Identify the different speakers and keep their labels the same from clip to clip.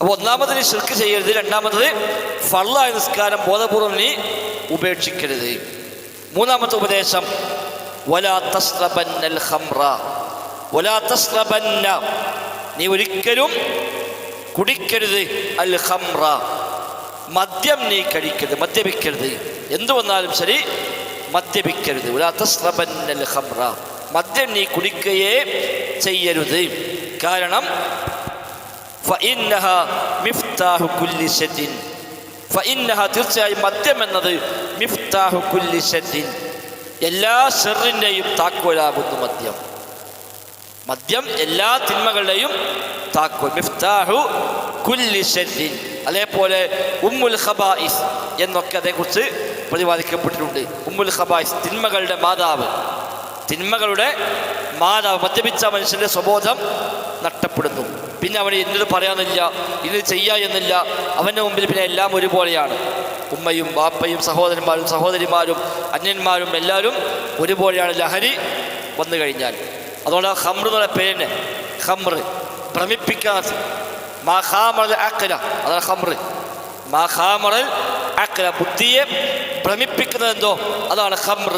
Speaker 1: അപ്പോൾ ഒന്നാമത് നീ ശിർക്ക് ചെയ്യരുത് രണ്ടാമത്തത് ഫള്ളായ നിസ്കാരം ബോധപൂർവം നീ ഉപേക്ഷിക്കരുത്. മൂന്നാമത്തെ ഉപദേശം നീ ഒരിക്കലും കുടിക്കരുത് അൽ ഹംറ മദ്യം നീ കഴിക്കരുത് മദ്യപിക്കരുത്. എന്തു വന്നാലും ശരി മദ്യപിക്കരുത്. ഖംറ മദ്യം നീ കുടിക്കുകയേ ചെയ്യരുത്. കാരണം ഫഇന്നഹ മിഫ്താഹു കുല്ലി ശദ്ദിൻ ഫഇന്നഹ തീർച്ചയായും മദ്യം എന്നത് മിഫ്താഹു കുല്ലി ശദ്ദിൻ എല്ലാ ഷെറിന്റെയും താക്കോലാകുന്നു മദ്യം. മദ്യം എല്ലാ തിന്മകളുടെയും താക്കോൽ. മിഫ്താഹു കുല്ലി ഷദ്ദിൻ അതേപോലെ ഉമ്മുൽ ഖബായിസ് എന്നൊക്കെ അതേക്കുറിച്ച് പ്രതിപാദിക്കപ്പെട്ടിട്ടുണ്ട്. ഉമ്മുൽ ഖബായിസ് തിന്മകളുടെ മാതാവ്. തിന്മകളുടെ മാതാവ്. മദ്യപിച്ച മനുഷ്യന്റെ സ്വബോധം നഷ്ടപ്പെടുന്നു. പിന്നെ അവന് ഇന്നത് പറയാനില്ല ഇത് ചെയ്യാ എന്നില്ല. അവന്റെ മുമ്പിൽ പിന്നെ എല്ലാം ഒരുപോലെയാണ്. ഉമ്മയും ബാപ്പയും സഹോദരന്മാരും സഹോദരിമാരും അന്യന്മാരും എല്ലാവരും ഒരുപോലെയാണ് ലഹരി വന്നു കഴിഞ്ഞാൽ. അതുകൊണ്ട് ആ ഹമ്ര എന്നുള്ള പേരിന് ഹമ്ര ഭ്രമിപ്പിക്കാത്ത മാ ഖാമറൽ അഖല. അതാണ് ഹമ്ര മാ ഖാമറൽ അഖല. ബുദ്ധിയെ ഭ്രമിപ്പിക്കുന്നത് എന്തോ? അതാണ് ഹമ്ര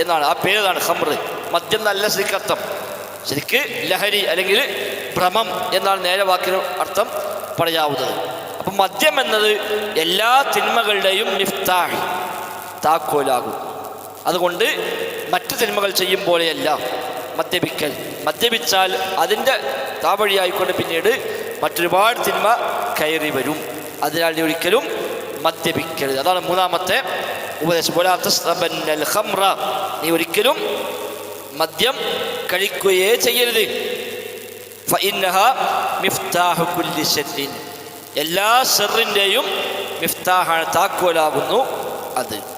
Speaker 1: എന്നാണ്. ആ പേരാണ് ഹമ്ര മദ്യം നല്ല ശരിക്കർത്ഥം ശരിക്ക് ലഹരി അല്ലെങ്കിൽ ഭ്രമം എന്നാണ് നേരെ വാക്കിന് അർത്ഥം പറയാവുന്നത്. അപ്പം മദ്യം എന്നത് എല്ലാ തിന്മകളുടെയും നിഫ്താ താക്കോലാകും. അതുകൊണ്ട് മറ്റു തിന്മകൾ ചെയ്യും പോലെയല്ല മദ്യപിക്കൽ. മദ്യപിച്ചാൽ അതിന്റെ താവഴിയായിക്കൊണ്ട് പിന്നീട് മറ്റൊരുപാട് തിന്മ കയറി വരും. അതിനാൽ നീ ഒരിക്കലും മദ്യപിക്കരുത്. അതാണ് മൂന്നാമത്തെ ഉപദേശം. പോലെ തസ്റബന്നൽ ഖംറ." നീ ഒരിക്കലും മദ്യം കഴിക്കുകയേ ചെയ്യരുത്. എല്ലാ ഷെറിന്റെയും മിഫ്താഹാണ് താക്കോലാകുന്നു അത്.